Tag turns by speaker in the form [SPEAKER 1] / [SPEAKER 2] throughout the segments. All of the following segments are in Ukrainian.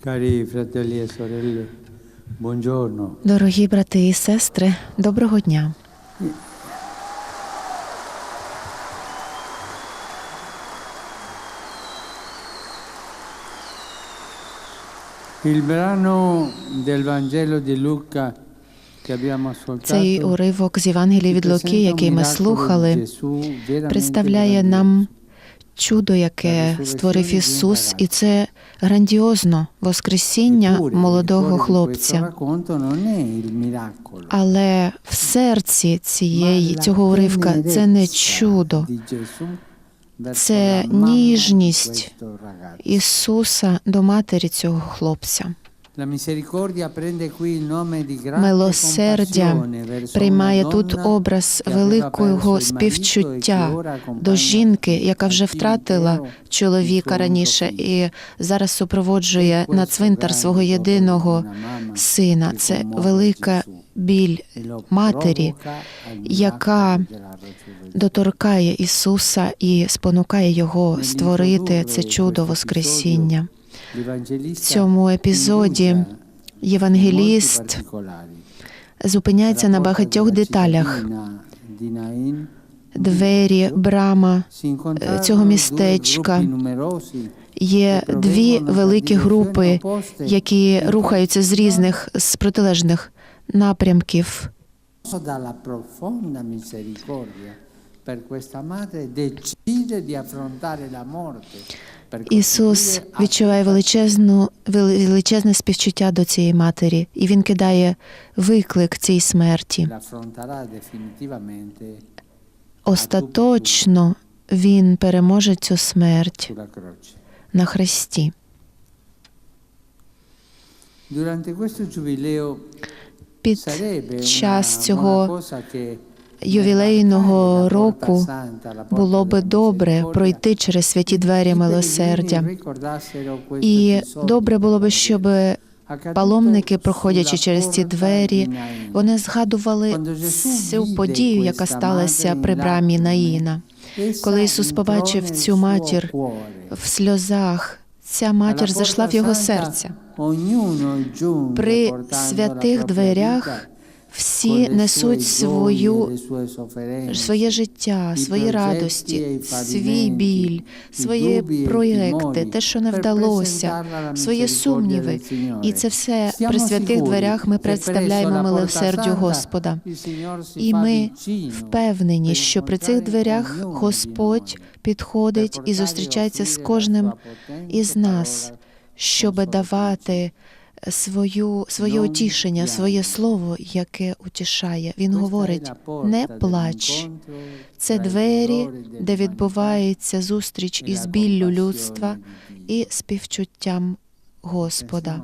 [SPEAKER 1] Cari fratelli e sorelle, buongiorno.
[SPEAKER 2] Дорогі брати і сестри, доброго дня.
[SPEAKER 1] Il brano del Vangelo di Luca che abbiamo ascoltato
[SPEAKER 2] Цей уривок з Євангелії від Луки, який ми слухали, представляє нам чудо, яке створив Ісус, і це грандіозно Воскресіння молодого хлопця. Але в серці цієї цього уривка це не чудо, це ніжність Ісуса до матері цього хлопця. Милосердя приймає тут образ великого співчуття до жінки, яка вже втратила чоловіка раніше і зараз супроводжує на цвинтар свого єдиного сина. Це велика біль матері, яка доторкає Ісуса і спонукає його створити це чудо Воскресіння. В цьому епізоді євангеліст зупиняється на багатьох деталях. Двері, брама е, цього містечка. Є дві великі групи, які рухаються з різних з протилежних напрямків. Ісус відчуває величезну величезне співчуття до цієї матері, і він кидає виклик цій смерті. Остаточно він переможе цю смерть на хресті. Під час цього ювілейного року було би добре пройти через святі двері милосердя. І добре було би, щоб паломники, проходячи через ці двері, вони згадували цю подію, яка сталася при брамі Наїна. Коли Ісус побачив цю матір в сльозах, ця матір зайшла в його серце. При святих дверях всі несуть свою своє життя, свої радості, свій біль, свої проєкти, те, що не вдалося, свої сумніви. І це все при святих дверях ми представляємо милосердю Господа. І ми впевнені, що при цих дверях Господь підходить і зустрічається з кожним із нас, щоб давати свою, своє утішення, своє слово, яке утішає. Він говорить: не плач. Це двері, де відбувається зустріч із біллю людства і співчуттям Господа.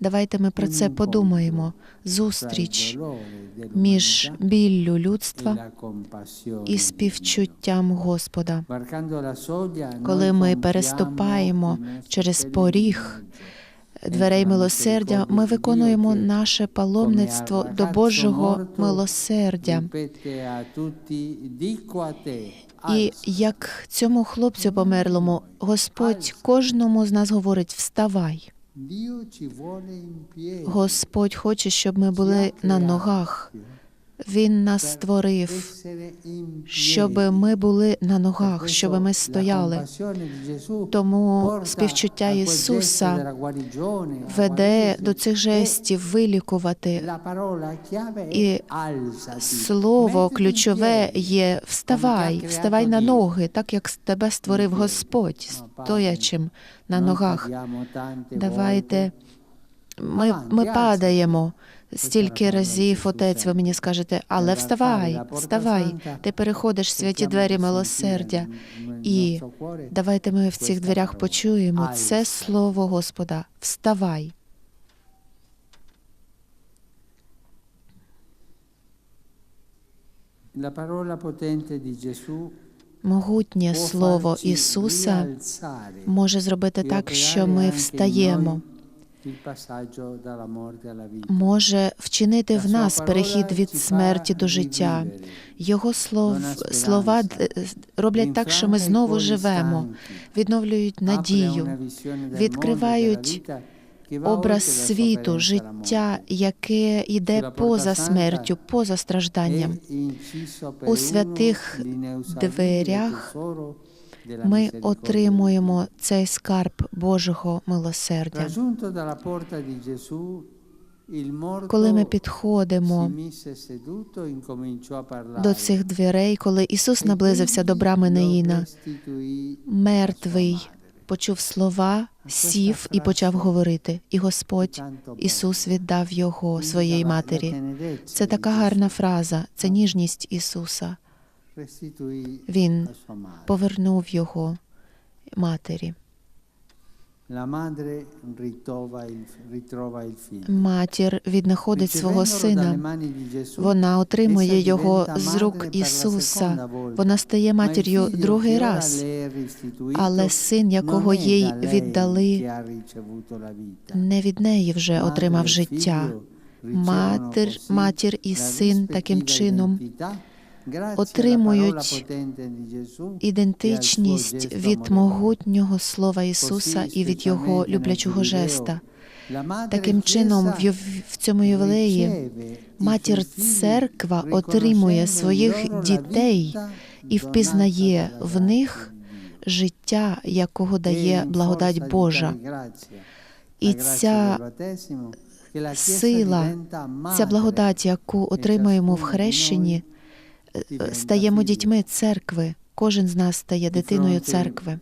[SPEAKER 2] Давайте ми про це подумаємо. Зустріч між біллю людства і співчуттям Господа. Коли ми переступаємо через поріг дверей милосердя, ми виконуємо наше паломництво до Божого милосердя. І як цьому хлопцю померлому, Господь кожному з нас говорить: вставай. Господь хоче, щоб ми були на ногах. Він нас створив, щоб ми були на ногах, щоб ми стояли. Тому співчуття Ісуса веде до цих жестів вилікувати. І Слово ключове є вставай, вставай на ноги, так як тебе створив Господь, стоячим на ногах. Давайте ми, ми падаємо. Стільки разів, отець, ви мені скажете, але вставай, вставай, ти переходиш святі двері милосердя. І давайте ми в цих дверях почуємо це слово Господа. Вставай. Могутнє слово Ісуса може зробити так, що ми встаємо. Може вчинити в нас перехід від смерті до життя. Його слов, слова роблять так, що ми знову живемо, відновлюють надію, відкривають образ світу, життя, яке йде поза смертю, поза стражданням.
[SPEAKER 1] У святих дверях
[SPEAKER 2] Ми отримуємо цей скарб Божого милосердя. Коли ми підходимо до цих дверей, коли Ісус наблизився до брами Наїна, мертвий почув слова, сів і почав говорити. І Господь Ісус віддав його своїй матері. Це така гарна фраза, це ніжність Ісуса. Він Повернув його матері. Матір віднаходить свого сина. Вона отримує його з рук Ісуса. Вона стає матір'ю другий раз. Але син, якого їй віддали, не від неї вже отримав
[SPEAKER 1] e
[SPEAKER 2] життя. Матір, матір і син таким чином отримують ідентичність від могутнього слова Ісуса і від його люблячого жеста. Таким чином, в цьому ювілеї матір церква отримує своїх дітей і впізнає в них життя, якого дає благодать Божа. І ця сила, ця благодать, яку отримуємо в хрещенні, стаємо дітьми церкви. Кожен з нас стає дитиною церкви.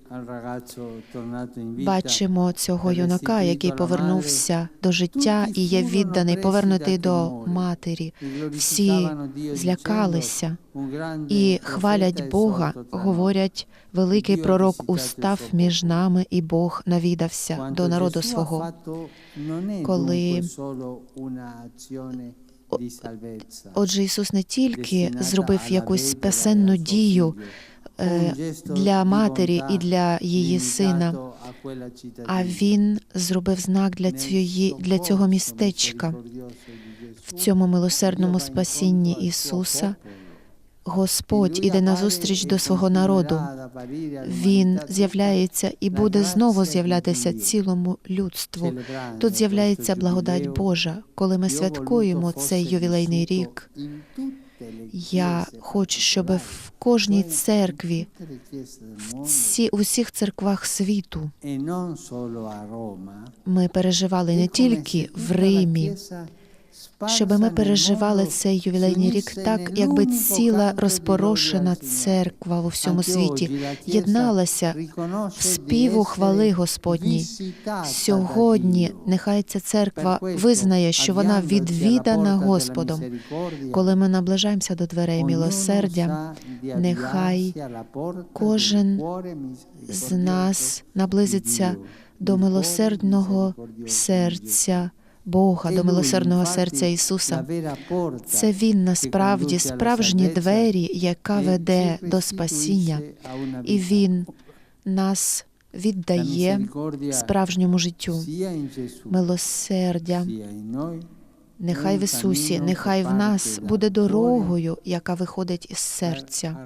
[SPEAKER 2] Бачимо цього юнака, який повернувся до життя і є відданий, повернутий до матері. Всі злякалися і хвалять Бога, говорять, великий пророк устав між нами, і Бог навідався до народу свого. коли- Отже, Ісус не тільки зробив якусь спасенну дію е, для матері і для її сина, а він зробив знак для цієї для цього містечка. в цьому милосердному спасінні Ісуса. Господь іде назустріч до свого народу. Він з'являється і буде знову з'являтися цілому людству. Тут з'являється благодать Божа, коли ми святкуємо цей ювілейний рік. Я хочу, щоб в кожній церкві, в ці, у всіх церквах світу ми переживали не тільки в Римі, щоб ми переживали цей ювілейний рік так, якби ціла розпорошена церква у всьому світі єдналася в співу хвали Господній. Сьогодні нехай ця церква визнає, що вона відвідана Господом. Коли ми наближаємося до дверей милосердя, нехай кожен з нас наблизиться до милосердного серця Бога, до милосердного серця Ісуса. Це Він насправді справжні двері, яка веде до спасіння, і Він нас віддає справжньому життю. Милосердя, нехай в Ісусі, нехай в нас буде дорогою, яка виходить із серця,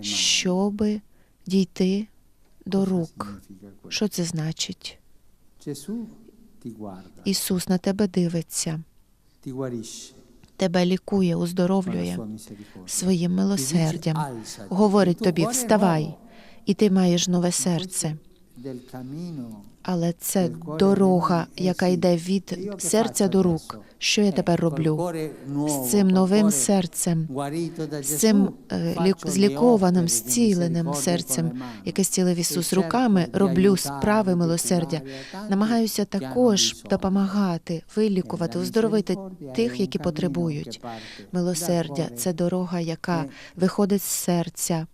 [SPEAKER 2] щоби дійти до рук. Що це значить? Ісус на тебе дивиться, тебе лікує, оздоровлює своїм милосердям. Говорить тобі, вставай, і ти маєш нове серце. Але це дорога, яка йде від серця до рук. Що я тепер роблю? з цим новим серцем, з цим злікованим, зціленим серцем, яке зцілив Ісус руками, роблю справи милосердя. Намагаюся також допомагати, вилікувати, оздоровити тих, які потребують. Милосердя. це дорога, яка виходить з серця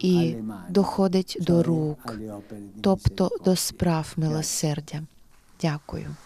[SPEAKER 2] і доходить до рук, тобто до справ милосердя. Дякую.